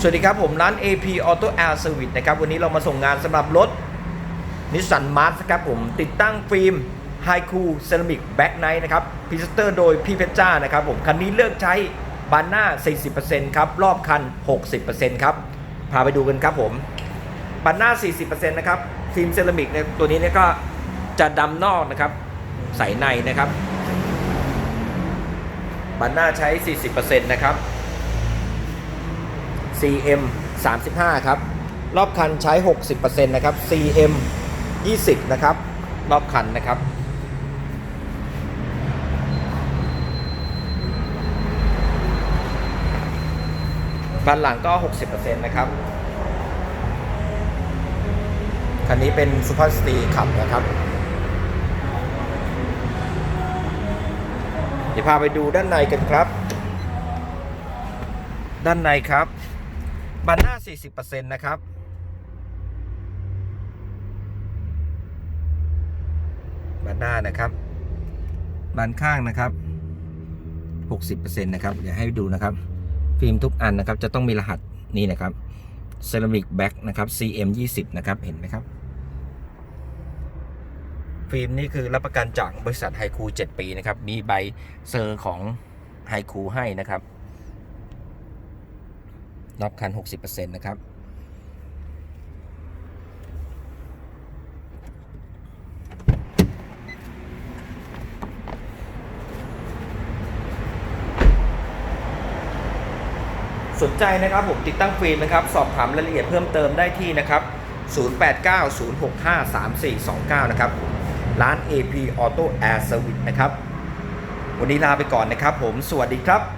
สวัสดีครับ ผมร้าน AP Auto Air Service นะครับ วันนี้เรามาส่งงานสำหรับรถ Nissan March ครับผมติดตั้งฟิล์ม High Cool Ceramic Back Night นะครับพรีเซนเตอร์โดยพี่เพชรจ้านะครับผม คันนี้เลือกใช้บานหน้า 40%ครับ รอบคัน 60%ครับ พาไปดูกันครับผมบานหน้า 40%นะครับฟิล์มเซรามิกเนี่ยตัวนี้เนี่ยก็จะดำนอกนะครับใสในนะครับบานหน้าใช้ 40%นะครับ CM 35ครับ รอบคันใช้ 60%นะครับ CM 20นะครับ รอบคันนะครับบานหลังก็ 60%นะครับ คันนี้เป็นซูเปอร์สตีขับนะครับ เดี๋ยวพาไปดูด้านในกันครับ ด้านในครับ บันหน้า 40%นะครับบันหน้านะครับบันข้างนะครับ 60%นะครับเดี๋ยวให้ดูนะครับ ฟิล์มทุกอันนะครับ จะต้องมีรหัสนี่นะครับ Ceramic Back นะครับ CM 20นะครับ เห็นไหมครับ ฟิล์มนี่คือรับประกันจากบริษัทไฮคู7ปีนะครับ มีใบเซอร์ของไฮคูให้นะครับ รอบคัน 60%นะครับ สนใจนะครับผมติดตั้งฟิล์มนะครับ สอบถามรายละเอียดเพิ่มเติมได้ที่นะครับ 0890653429 นะครับ ร้าน AP Auto Air Service นะครับ วันนี้ลาไปก่อนนะครับผม สวัสดีครับ